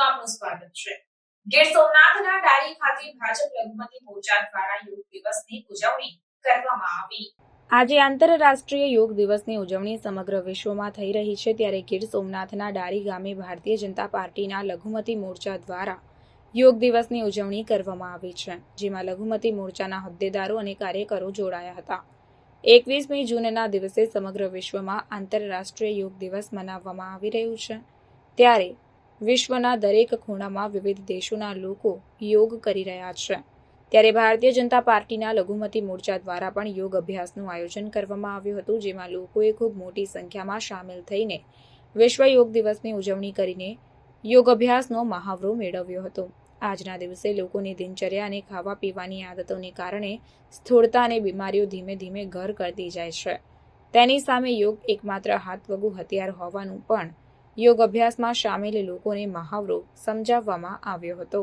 આપનું સ્વાગત છે. ગીર સોમનાથના ડારી ખાતે ભાજપ લઘુમતી મોરચા દ્વારા યોગ દિવસની ઉજવણી કરવામાં આવી. આજે આંતરરાષ્ટ્રીય યોગ દિવસની ઉજવણી સમગ્ર વિશ્વમાં થઈ રહી છે ત્યારે ગીર સોમનાથના ડારી ગામે ભારતીય જનતા પાર્ટીના લઘુમતી મોરચા દ્વારા યોગ દિવસની ઉજવણી કરવામાં આવી છે, જેમાં લઘુમતી મોરચાના હોદ્દેદારો અને કાર્યકરો જોડાયા હતા. એકવીસમી જૂનના દિવસે સમગ્ર વિશ્વમાં આંતરરાષ્ટ્રીય યોગ દિવસ મનાવવામાં આવી રહ્યું છે. ત્યારે વિશ્વના દરેક ખૂણામાં વિવિધ દેશોના લોકો યોગ કરી રહ્યા છે. ત્યારે ભારતીય જનતા પાર્ટીના લઘુમતી મોરચા દ્વારા પણ યોગ અભ્યાસનું આયોજન કરવામાં આવ્યું હતું, જેમાં લોકોએ ખૂબ મોટી સંખ્યામાં સામેલ થઈને વિશ્વ યોગ દિવસની ઉજવણી કરીને યોગ અભ્યાસનો મહાવરો મેળવ્યો હતો. આજના દિવસે લોકોની દિનચર્યા અને ખાવા પીવાની આદતોને કારણે સ્થૂળતા અને બીમારીઓ ધીમે ધીમે ઘર કરતી જાય છે. તેની સામે યોગ એકમાત્ર હાથવગું હથિયાર હોવાનું પણ યોગ અભ્યાસમાં સામેલ લોકોને મહાવરો સમજાવવામાં આવ્યો હતો.